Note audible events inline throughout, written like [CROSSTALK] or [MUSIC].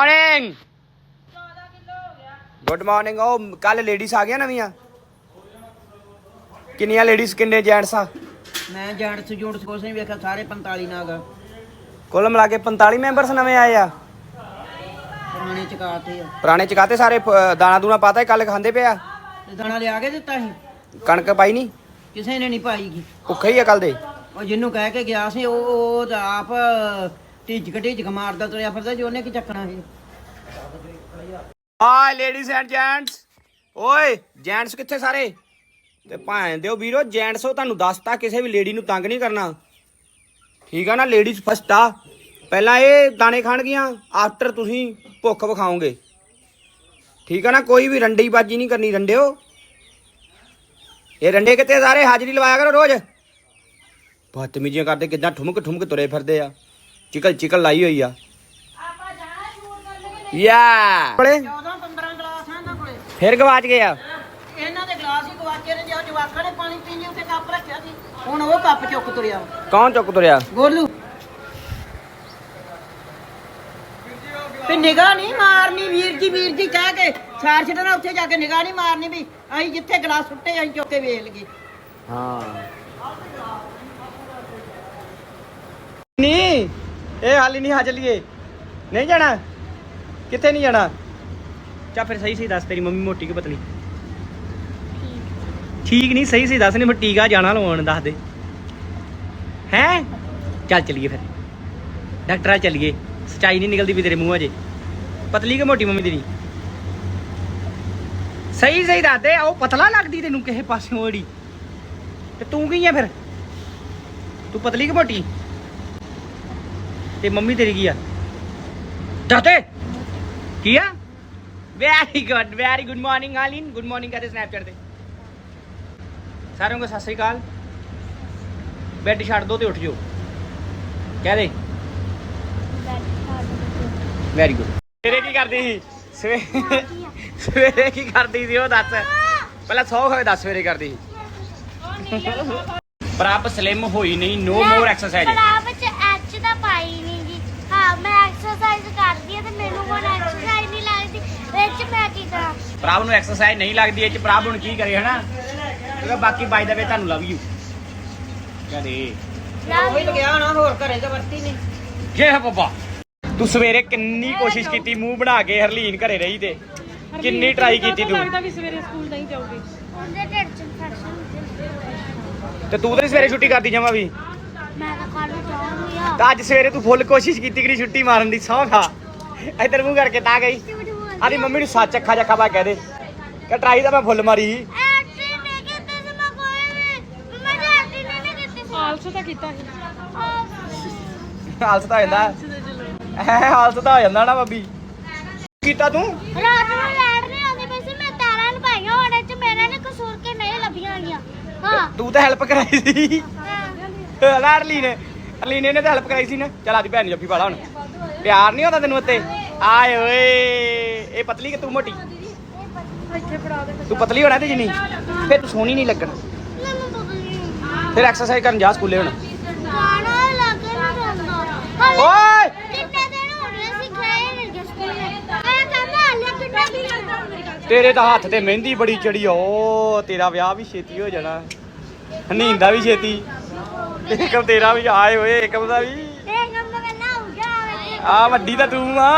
Morning good morning ਉਹ ਕੱਲ ladies ਆ ਗਈਆਂ ਨਵੀਆਂ? ਕਿੰਨੀਆਂ ਲੇਡੀਜ਼ ਕਿੰਨੇ ਜੈਂਟਸ ਆ? ਮੈਂ ਜੈਂਟਸ ਜੂਟਸ ਕੁਛ ਨਹੀਂ ਵੇਖਿਆ ਸਾਰੇ 45 ਨਾਗ ਕੁੱਲ ਮਿਲਾ ਕੇ 45 ਮੈਂਬਰਸ ਨਵੇਂ ਆਏ ਆ। ਪੁਰਾਣੇ ਚਕਾਤੇ ਆ। ਪੁਰਾਣੇ ਚਕਾਤੇ ਸਾਰੇ ਪ- ਦਾਣਾ ਦੂਣਾ ਪਾਤਾ ਕੱਲ ਖਾਂਦੇ ਪਿਆ ਤੇ ਦਾਣਾ ਲਿਆ ਕੇ ਦਿੱਤਾ ਸੀ? ਕਣਕ ਪਾਈ ਨਹੀਂ? ਕਿਸੇ ਨੇ ਨਹੀਂ ਪਾਈਗੀ ਭੁੱਖੇ ਹੀ ਆ ਕੱਲ ਦੇ? ਉਹ ਜਿਹਨੂੰ ਕਹਿ ਕੇ ਗਿਆ ਸੀ ਉਹ ਉਹ ਤਾਂ ਆਪ ਢਿੱਜਕ ਢਿੱਜਕ ਮਾਰਦਾ ਤੁਰਿਆ ਫਿਰਦਾ ਜੀ ਉਹਨੇ ਕੀ ਚੱਕਣਾ ਸੀ? ਹਾਈ ਲੇਡੀਜ਼ ਐਂਡ ਜੈਂਟਸ ਓਏ ਜੈਂਟਸ ਕਿੱਥੇ ਸਾਰੇ? ਤੇ ਭਾਂ ਦਿਓ ਵੀਰੋ ਜੈਂਟਸ ਉਹ ਤੁਹਾਨੂੰ ਦੱਸਤਾ ਕਿਸੇ ਵੀ ਲੇਡੀ ਨੂੰ ਤੰਗ ਨਹੀਂ ਕਰਨਾ। ਠੀਕ ਆ ਨਾ ਲੇਡੀਜ਼ ਫਸਟ ਆ। ਪਹਿਲਾਂ ਇਹ ਦਾਣੇ ਖਾਣਗੀਆਂ ਆਫਟਰ ਤੁਸੀਂ ਭੁੱਖ ਵਿਖਾਓਗੇ। ਠੀਕ ਆ ਨਾ, ਕੋਈ ਵੀ ਰੰਡੀ ਬਾਜੀ ਨਹੀਂ ਕਰਨੀ, ਰੰਡਿਓ। ਇਹ ਰੰਡੇ ਕਿੱਥੇ ਸਾਰੇ? ਹਾਜ਼ਰੀ ਲਵਾਇਆ ਕਰੋ ਰੋਜ਼। ਬਦਤਮੀਜ਼ੀਆਂ ਕਰਦੇ ਕਿਦਾਂ ਠੁਮਕ ਠੁਮਕ ਤੁਰੇ ਫਿਰਦੇ ਆ। ਚਿਕਲ ਚਿਕਲ ਲਾਈ ਹੋਈ ਆ। ਯਾ। 14 15 ਗਲਾਸ ਆ ਇਹਨਾਂ ਕੋਲੇ। ਫਿਰ ਗਵਾਚ ਗਏ ਆ? ਇਹਨਾਂ ਦੇ ਗਲਾਸ ਹੀ ਗਵਾਚੇ ਨੇ ਜੋ ਜਵਾਕਾਂ ਨੇ ਪਾਣੀ ਪੀਣ ਉੱਤੇ ਕੱਪ ਰੱਖਿਆ ਸੀ ਹੁਣ ਉਹ ਕੱਪ ਚੁੱਕ ਤੁਰਿਆ। ਕੌਣ ਚੁੱਕ ਤੁਰਿਆ? ਗੋਲੂ। ਤੇ ਨਿਗਾਹ ਨਹੀਂ ਮਾਰਨੀ ਵੀਰ ਜੀ ਵੀਰ ਜੀ ਕਹਿ ਕੇ ਸਾਰ ਛੱਡਣਾ ਉੱਥੇ ਜਾ ਕੇ ਨਿਗਾਹ ਨਹੀਂ ਮਾਰਨੀ ਵੀ ਅਸੀਂ ਜਿੱਥੇ ਗਲਾਸ ਸੁੱਟੇ ਅਸੀਂ ਚੁੱਕ ਕੇ ਵੇਖ ਲਈਏ। ਹਾਂ। ਨਹੀਂ ਇਹ ਹਾਲੀ ਨਹੀਂ ਆ ਚੱਲੀਏ ਨਹੀਂ ਜਾਣਾ? ਕਿੱਥੇ ਨਹੀਂ ਜਾਣਾ? ਚਾ ਫਿਰ ਸਹੀ ਸਹੀ ਦੱਸ ਤੇਰੀ ਮੰਮੀ ਮੋਟੀ ਕਿ ਪਤਲੀ? ਠੀਕ ਨਹੀਂ ਸਹੀ ਸਹੀ ਦੱਸ, ਨਹੀਂ ਮੈਂ ਟੀਕਾ ਜਾਣਾ ਲਵਾਉਣ ਦੱਸ ਦੇ। ਹੈ? ਚੱਲ ਚਲੀਏ ਫਿਰ। ਡਾਕਟਰ ਆ ਚੱਲੀਏ। ਸਚਾਈ ਨਹੀਂ ਨਿਕਲਦੀ ਵੀ ਤੇਰੇ ਮੂੰਹ ਅਜੇ। ਪਤਲੀ ਕਿ ਮੋਟੀ ਮੰਮੀ ਤੇਰੀ? ਸਹੀ ਸਹੀ ਦੱਸ ਦੇ ਉਹ ਪਤਲਾ ਲੱਗਦੀ ਤੈਨੂੰ ਕਿਸੇ ਪਾਸਿਓਂ ਓੜੀ ਤੇ ਤੂੰ ਕੀ ਆ ਫਿਰ? ਤੂੰ ਪਤਲੀ ਕਿ ਮੋਟੀ? ਤੇ ਮੰਮੀ ਤੇਰੀ ਕੀ ਆ? ਦੱਤੇ ਕੀ ਆ? Very good very good morning ਆਲਿਨ good morning ਕਹਦੇ ਸਨੈਪਚੈਟ ਤੇ। ਸਾਰਿਆਂ ਨੂੰ ਸਤਿ ਸ੍ਰੀ ਅਕਾਲ। ਬੈੱਡ ਛੱਡ ਦੋ ਤੇ ਉੱਠ ਜਾਓ। ਕਹਿ ਦੇ ਵੈਰੀ ਗੁੱਡ ਸਵੇਰੇ ਕੀ ਕਰਦੀ ਸੀ? ਸਵੇਰੇ ਸਵੇਰੇ ਕੀ ਕਰਦੀ ਸੀ ਉਹ ਦੱਸ। ਪਹਿਲਾਂ ਸੌ ਹੋਏ ਦੱਸ ਸਵੇਰੇ ਕਰਦੀ ਸੀ। ਪ੍ਰਭ ਸਲਿਮ ਹੋਈ ਨਹੀਂ ਨੋ ਮੋਰ ਐਕਸਰਸਾਈਜ਼ ਕਲਾਸ ਵਿੱਚ ਐਚ ਦਾ ਪਾਈ ਨਹੀਂ ਜੀ ਹਾਂ ਮੈਂ ਐਕਸਰਸਾਈਜ਼ ਕਰਦੀ ਆ ਤੇ ਮੈਨੂੰ ਹੁਣ ਐਕਸਰਸਾਈਜ਼ ਨਹੀਂ ਲੱਗਦੀ ਵਿੱਚ ਮੈਂ ਕੀ ਕਰਾਂ ਪ੍ਰਭ ਨੂੰ ਐਕਸਰਸਾਈਜ਼ ਨਹੀਂ ਲੱਗਦੀ ਇਹ ਚ ਪ੍ਰਭ ਹੁਣ ਕੀ ਕਰੇ ਹਨਾ? ਕਿਉਂਕਿ ਬਾਕੀ ਬਾਈ ਦਾ ਵੇ ਤੁਹਾਨੂੰ ਲਵ ਯੂ ਕਹਦੇ ਉਹ ਹੀ ਗਿਆ ਨਾ ਹੋਰ ਘਰੇ ਤੇ ਵਰਤੀ ਨਹੀਂ। ਜੇ ਹੈ ਪਪਾ ਤੂੰ ਸਵੇਰੇ ਕਿੰਨੀ ਕੋਸ਼ਿਸ਼ ਕੀਤੀ ਮੂੰਹ ਬਣਾ ਕੇ ਹਰਲੀਨ ਘਰੇ ਰਹੀ ਤੇ? ਕਿੰਨੀ ਟਰਾਈ ਕੀਤੀ ਤੂੰ ਲੱਗਦਾ ਵੀ ਸਵੇਰੇ ਸਕੂਲ ਨਹੀਂ ਜਾਊਗੀ। ਉਹਦੇ ਢਿੱਡ ਚ ਇਨਫੈਕਸ਼ਨ ਤੇ ਤੂੰ ਤਾਂ ਸਵੇਰੇ ਛੁੱਟੀ ਕਰਦੀ ਜਾਵਾਂ ਵੀ? ਮੈਂ ਤਾਂ ਕੱਲ ਨੂੰ ਜਾਊਂਗੀ ਆ। ਤਾਂ ਅੱਜ ਸਵੇਰੇ ਤੂੰ ਫੁੱਲ ਕੋਸ਼ਿਸ਼ ਕੀਤੀ ਕਿ ਛੁੱਟੀ ਮਾਰਨ ਦੀ ਸੌਂ ਖਾ। ਇੱਧਰ ਮੂੰਹ ਕਰਕੇ ਤਾਂ ਗਈ। ਆਦੀ ਮੰਮੀ ਨੂੰ ਸੱਚ ਅੱਖਾਂ ਜੱਖਾ ਪਾ ਕਹਿ ਦੇ। ਕਿ ਟਰਾਈ ਤਾਂ ਮੈਂ ਫੁੱਲ ਮਾਰੀ। ਕੀਤੀ ਸੀ ਮੈਂ ਕੋਈ ਵੀ ਮੈਂ ਤਾਂ ਐਂਟਰੀ ਨਹੀਂ ਕੀਤੀ ਸੀ। ਆਲਸ ਤਾਂ ਕੀਤਾ ਸੀ। ਆਲਸ ਤਾਂ ਹੋ ਜਾਂਦਾ। ਐ ਆਲਸ ਤਾਂ ਹੋ ਜਾਂਦਾ ਨਾ ਬੱਬੀ ਕੀਤਾ ਤੂੰ? ਰਾਤ ਨੂੰ ਲੈਟ ਨਹੀਂ ਆਉਂਦੀ ਪਈ ਸੀ ਮੈਂ ਤਾਰਾਂ ਨੂੰ ਪਾਈਆਂ ਉਹਦੇ ਚ ਮੇਰਾ ਨੇ ਕਸੂਰ ਕੇ ਨਹੀਂ ਲੱਭੀਆਂ ਗਈਆਂ ਹਾਂ। ਤੂੰ ਤਾਂ ਹੈਲਪ ਕਰਾਈ ਸੀ। ਹਾਂ। ਲਾਰਲੀ ਨੇ ਅਰਲੀ ਨੇ ਤਾਂ ਹੈਲਪ ਕਰਾਈ ਸੀ ਨਾ। ਚਲ ਆਦੀ ਭੈਣ ਜੱਫੀ ਹੁਣ। ਪਿਆਰ ਨਹੀਂ ਹੁੰਦਾ ਤੈਨੂੰ ਉੱਤੇ ਆਏ ਓਏ। ਇਹ ਪਤਲੀ ਕਿ ਤੂੰ ਮੋਟੀ? ਇੱਥੇ ਫੜਾ ਦੇ ਤੂੰ ਪਤਲੀ ਹੋਣਾ ਤੇ ਜਿੰਨੀ ਫਿਰ ਤੂੰ ਸੋਹਣੀ ਨਹੀਂ ਲੱਗਣਾ। ਮੈਨੂੰ ਪਤਾ ਨਹੀਂ ਫਿਰ ਐਕਸਰਸਾਈਜ਼ ਕਰਨ ਜਾ ਸਕੂਲੇ ਹੁਣ। ਗਾਣਾ ਲੱਗ ਨਾ ਜਾਂਦਾ ਓਏ! ਕਿੰਨੇ ਦਿਨ ਹੋ ਗਏ ਸੀ ਗਏ ਨਹੀਂ ਗਏ ਸਕੂਲ। ਮੈਂ ਕਹਿੰਦਾ ਹਾਲੇ ਕਿੰਨੇ ਦਿਨ ਤੇਰੇ ਤਾਂ ਹੱਥ ਤੇ ਮਹਿੰਦੀ ਬੜੀ ਚੜੀ ਓ ਤੇਰਾ ਵਿਆਹ ਵੀ ਛੇਤੀ ਹੋ ਜਾਣਾ। ਹਨੀਂਦਾ ਵੀ ਛੇਤੀ। ਏਕਮ ਤੇਰਾ ਵੀ ਆਏ ਓਏ ਏਕਮ ਦਾ ਵੀ। ਆ ਵੱਡੀ ਤਾਂ ਤੂੰ ਆ ਆ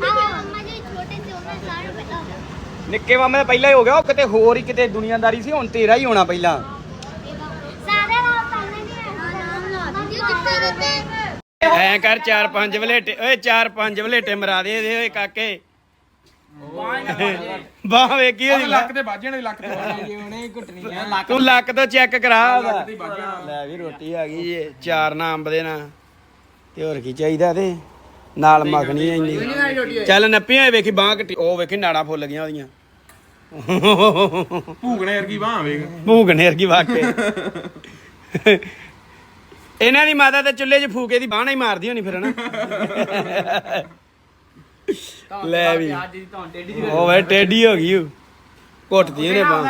ਮੰਮਾ ਜੀ ਛੋਟੇ ਸੀ ਉਹਨਾਂ ਸਾਰੇ ਪਹਿਲਾਂ ਹੋ ਗਿਆ ਨਿੱਕੇ ਮਾਮੇ ਦਾ ਪਹਿਲਾਂ ਹੀ ਹੋ ਗਿਆ ਉਹ ਕਿਤੇ ਹੋਰ ਹੀ ਕਿਤੇ ਦੁਨੀਆਦਾਰੀ ਸੀ ਹੁਣ ਤੇਰਾ ਹੀ ਹੋਣਾ ਪਹਿਲਾਂ। ਐ ਕਰ ਚਾਰ ਪੰਜ ਵਲੇਟੇ ਓਏ ਚਾਰ ਪੰਜ ਵਲੇਟੇ ਮਰਾ ਦੇ ਦੇ ਓਏ ਕਾਕੇ। ਬਾਹ ਵੇਖੀ ਉਹਦੀ ਲੱਕ ਤੇ ਬਾਜਣ ਲੱਕ ਤੇ ਬਾਜਣ ਤੂੰ ਲੱਕ ਤੋਂ ਚੈੱਕ ਕਰਾ। ਲੈ ਵੀ ਰੋਟੀ ਆ ਗਈ ਜੇ ਚਾਰ ਨਾ ਅੰਬ ਦੇ ਨਾਲ ਤੇ ਹੋਰ ਕੀ ਚਾਹੀਦਾ ਤੇ? ਨਾਲ ਮੱਖਣੀ ਇੰਨੀ। ਚੱਲ ਨੱਪੀ ਹੋਏ ਵੇਖੀ ਬਾਹ ਕੱਟੀ ਉਹ ਵੇਖੀ ਨਾੜਾਂ ਫੁੱਲ ਗਈਆਂ ਉਹਦੀਆਂ। ਭੂਗਣੇ ਵਰਗੀ ਬਾਹ ਵੇਖ। ਭੂਗਣੇ ਵਰਗੀ ਵਾਕੇ ਇਹਨਾਂ ਦੀ ਮਾਤਾ ਤੇ ਚੁੱਲ੍ਹੇ 'ਚ ਫੂਕੇ ਦੀ ਬਾਹ ਹੀ ਮਾਰਦੀ ਹੋਣੀ ਫਿਰ ਹਨਾ? ਲੈ ਵੀ। ਉਹ ਵੇ ਟੇਡੀ ਹੋ ਗਈ ਉਹ। ਘੁੱਟਦੀ ਇਹਨੇ ਬਾਹ।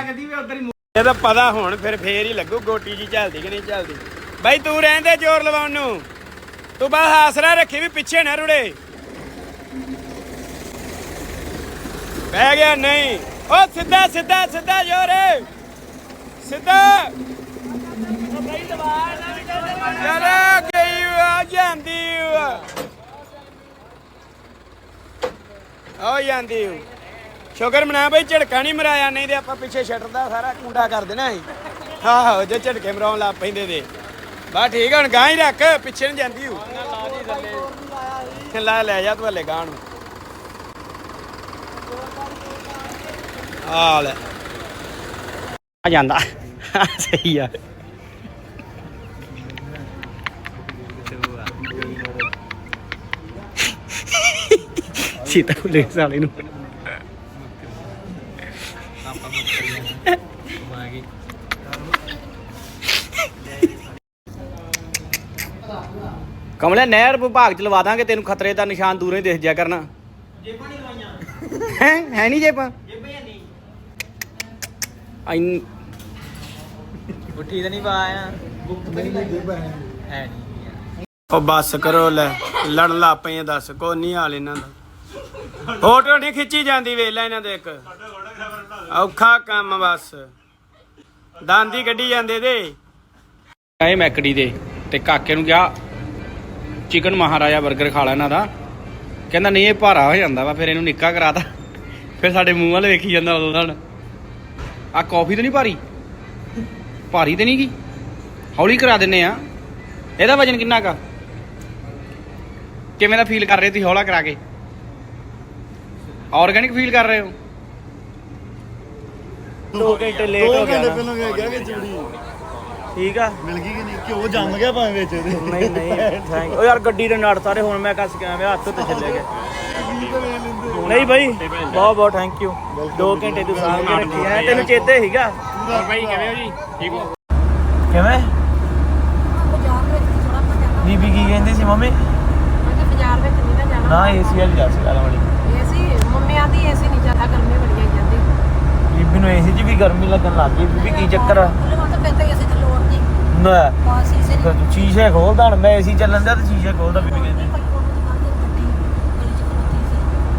ਇਹ ਤਾਂ ਪਤਾ ਹੁਣ ਫਿਰ ਫੇਰ ਹੀ ਲੱਗੂ ਗੋਟੀ ਜੀ ਚੱਲਦੀ ਕਿ ਨਹੀਂ ਚੱਲਦੀ ਬਾਈ ਤੂੰ ਰਹਿੰਦੇ ਜ਼ੋਰ ਲਵਾਉਣ ਨੂੰ। ਤੂੰ ਬਸ ਆਸਰਾ ਰੱਖੀ ਵੀ ਪਿੱਛੇ ਨਾ ਰੁੜੇ। ਬਹਿ ਗਿਆ ਨਹੀਂ। ਓ ਸਿੱਧਾ ਸਿੱਧਾ ਸਿੱਧਾ ਜੋਰੇ ਸਿੱਧਾ। ਯਾਰ ਗਈ ਆ ਜਾਂਦੀ ਆ ਜਾਂਦੀ ਸ਼ੁਕਰ ਮਨਾ ਬਈ ਝੜਕਾ ਨਹੀਂ ਮਰਾਇਆ ਨਹੀਂ ਤੇ ਆਪਾਂ ਪਿੱਛੇ ਸ਼ਟਰ ਦਾ ਸਾਰਾ ਕੁੰਡਾ ਕਰ ਦੇਣਾ ਸੀ। ਆਹੋ ਜੇ ਝੜਕੇ ਮਰਾਉਣ ਲੱਗ ਪੈਂਦੇ ਦੇ ਬਾ ਠੀਕ ਆ, ਹੁਣ ਗਾਂ ਹੀ ਰੱਖ ਪਿੱਛੇ ਨੂੰ ਜਾਂਦੀ ਹੂ ਲੈ ਲੈ ਜਾ ਤੂੰ ਹਲੇ ਗਾਂ ਨੂੰ। ਆ ਲੈ ਆ ਜਾਂਦਾ ਸਹੀ ਆ ਸੀਤਾ ਕੋਲੇ ਸਾਲੇ ਨੂੰ ਕਮਲੇ ਨਹਿਰ ਵਿਭਾਗ ਚ ਲਵਾ ਦਾਂਗੇ ਤੈਨੂੰ ਖਤਰੇ ਦਾ ਨਿਸ਼ਾਨ ਦੂਰੋਂ ਹੀ ਦਿਖ ਜਾ ਕਰਨਾ। ਜੇਬਾਂ ਨਹੀਂ ਲਵਾਈਆਂ। ਹੈ? ਹੈ ਨਹੀਂ ਜੇਬਾਂ? ਨਹੀਂ ਉੱਠੀ ਤਾਂ ਨਹੀਂ ਪਾਇਆ। ਹੈ ਉਹ ਬੱਸ ਕਰੋ ਲੈ। ਲੜਨ ਲਾ ਪਏ ਦੱਸ। ਕੋ ਨਹੀਂ ਹਾਲ ਇਹਨਾਂ ਦਾ। ਫੋਟੋ ਨਹੀਂ ਖਿੱਚੀ ਜਾਂਦੀ ਵੇਖ ਲੈ ਇਹਨਾਂ ਦੇ ਇੱਕ। ਔਖਾ ਕੰਮ ਬਸ। ਦੰਦੀ ਗੱਡੀ ਜਾਂਦੇ ਦੇ ਆਏ ਮੈਕੜੀ ਦੇ ਤੇ ਕਾਕੇ ਨੂੰ ਕਿਹਾ ਚਿਕਨ ਮਹਾਰਾਜਾ 버ਗਰ ਖਾ ਲੈ ਇਹਨਾਂ ਦਾ। ਕਹਿੰਦਾ ਨਹੀਂ ਇਹ ਭਾਰਾ ਹੋ ਜਾਂਦਾ ਵਾ ਫਿਰ ਇਹਨੂੰ ਨਿੱਕਾ ਕਰਾਤਾ। ਫਿਰ ਸਾਡੇ ਮੂੰਹ ਵੱਲ ਵੇਖੀ ਜਾਂਦਾ ਉਦੋਂ ਨਾਲ ਆ ਕਾਫੀ ਤਾਂ ਨਹੀਂ ਭਾਰੀ ਭਾਰੀ ਤੇ ਨਹੀਂ ਗੀ ਹੌਲੀ ਕਰਾ ਦਿੰਨੇ ਆ ਇਹਦਾ ਵਜਨ ਕਿੰਨਾ ਕਾ ਕਿਵੇਂ ਦਾ ਫੀਲ ਕਰ ਰਹੇ ਤੁਸੀਂ ਹੌਲਾ ਕਰਾ ਕੇ ਆਰਗੈਨਿਕ ਫੀਲ ਕਰ ਰਹੇ ਹੋ 2 ਘੰਟੇ ਲੇਟ ਹੋ ਗਿਆ ਨਾ ਪਹਿਲਾਂ ਗਿਆ ਕਿ ਚੂੜੀ ਠੀਕ ਆ ਮਿਲ ਗਈ ਕਿ ਨਹੀਂ ਘਿਓ ਜੰਮ ਗਿਆ ਭਾਵੇਂ ਵਿੱਚ ਇਹਦੇ ਨਹੀਂ ਨਹੀਂ ਥੈਂਕ ਓ ਯਾਰ ਗੱਡੀ ਦੇ ਨੜ ਸਾਰੇ ਹੁਣ ਮੈਂ ਕੱਸ ਕੇ ਆਇਆ ਹੱਥ ਉੱਤੇ ਚੱਲੇ ਗਏ ਨਹੀਂ ਭਾਈ ਬਹੁਤ ਬਹੁਤ ਥੈਂਕ ਯੂ 2 ਘੰਟੇ ਤੂੰ ਸਾਂਭ ਕੇ ਰੱਖੀ ਹੈ। ਤੈਨੂੰ ਚੇਤੇ ਸੀਗਾ? ਭਾਈ ਕਿਵੇਂ ਹੋ ਜੀ? ਠੀਕ ਹੋ? ਕਿਵੇਂ? ਬੀਬੀ ਕੀ ਕਹਿੰਦੀ ਸੀ ਮੰਮੀ? ਬਾਜ਼ਾਰ ਵਿੱਚ ਨਹੀਂ ਨਾ ਜਾਣਾ। ਨਾ ਏਸੀ ਵਾਲੀ ਜਾ ਸੀ ਵਾਲੀ। ਏਸੀ ਮੰਮੀ ਆਂਦੀ ਏਸੀ ਨਹੀਂ ਜ਼ਿਆਦਾ ਗਰਮੀ ਬੜੀ ਆਈ ਜਾਂਦੀ। ਬੀਬੀ ਨੂੰ ਏਸੀ 'ਚ ਵੀ ਗਰਮੀ ਲੱਗਣ ਲੱਗ ਗਈ। ਬੀਬੀ ਕੀ ਚੱਕਰ ਆ? ਹੁਣ ਤਾਂ ਤਾਂ ਏਸੀ ਦੀ ਲੋੜ ਨਹੀਂ ਨਾ। ਬਸ ਏਸੀ ਤੂੰ ਸ਼ੀਸ਼ੇ ਖੋਲਦਾ ਹੁਣ ਮੈਂ ਏਸੀ ਚੱਲਣ ਦਿਆ ਤੇ ਸ਼ੀਸ਼ੇ ਖੋਲਦਾ ਬੀਬੀ ਕਹਿੰਦੀ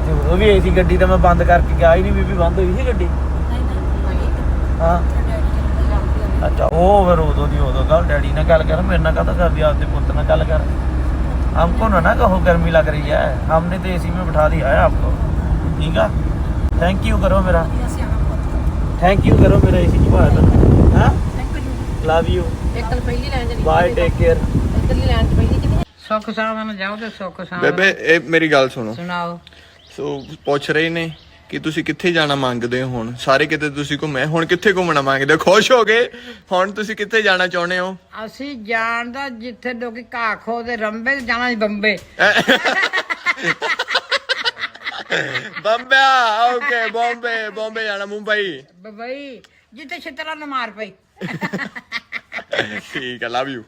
ਤੇ ਉਹ ਵੀ ਏਸੀ ਗੱਡੀ ਤਾਂ ਮੈਂ ਬੰਦ ਕਰਕੇ ਗਿਆ ਹੀ ਨਹੀਂ ਬੀਬੀ ਬੰਦ ਹੋਈ ਸੀ ਗੱਡੀ ਹਾਂ ਅੱਛਾ ਉਹ ਫਿਰ ਉਦੋਂ ਦੀ ਉਦੋਂ ਗੱਲ ਡੈਡੀ ਨਾਲ ਗੱਲ ਕਰ ਮੇਰੇ ਨਾਲ ਕਹਤਾ ਕਰਦੀ ਆਪਦੇ ਪੁੱਤ ਨਾਲ ਗੱਲ कर हमको ना ना कहो गर्मी लग रही है हमने तो एसी में बिठा दिया है आपको ठीक है थैंक यू करो मेरा थैंक यू करो मेरा एसी की बात हाँ लव यू ਇੱਕ ਤਾਂ ਪਹਿਲੀ ਲੈਣ ਚ बाय टेक केयर ਇਕੱਲੀ ਲੈਣ ਚ ਪਹਿਲੀ ਕਿੰਨੀ ਸੁੱਖ ਸਾਵਨ ਜਾਓ ਤੇ ਸੁੱਖ ਸਾਵਨ ਬੇਬੇ ਇਹ ਮੇਰੀ ਗੱਲ ਸੁਣੋ ਸੁਣਾਓ ਸੋ ਪੁੱਛ ਰਹੇ ਨੇ ਕਿ ਤੁਸੀਂ ਕਿੱਥੇ ਜਾਣਾ ਮੰਗਦੇ ਹੋ ਹੁਣ? ਸਾਰੇ ਕਿਤੇ ਤੁਸੀਂ ਘੁੰਮੇ ਹੁਣ ਕਿੱਥੇ ਘੁੰਮਣਾ ਮੰਗਦੇ ਹੋ? ਖੁਸ਼ ਹੋ ਗਏ? ਹੁਣ ਤੁਸੀਂ ਕਿੱਥੇ ਜਾਣਾ ਚਾਹੁੰਦੇ ਹੋ? ਅਸੀਂ ਜਾਣਦਾ ਜਿੱਥੇ ਲੋਕੀ ਘਾਹ ਖੋਦੇ ਰੰਬੇ ਤੇ ਜਾਣਾ ਸੀ ਬੰਬੇ। [LAUGHS] ਬੰਬੇ ਓਕੇ ਬੰਬੇ ਬੰਬੇ ਜਾਣਾ ਮੁੰਬਈ। ਬਈ ਜਿੱਥੇ ਛਿੱਤਰਾਂ ਨੂੰ ਮਾਰ ਪਈ। [LAUGHS] ਠੀਕ ਹੈ ਲਵ ਯੂ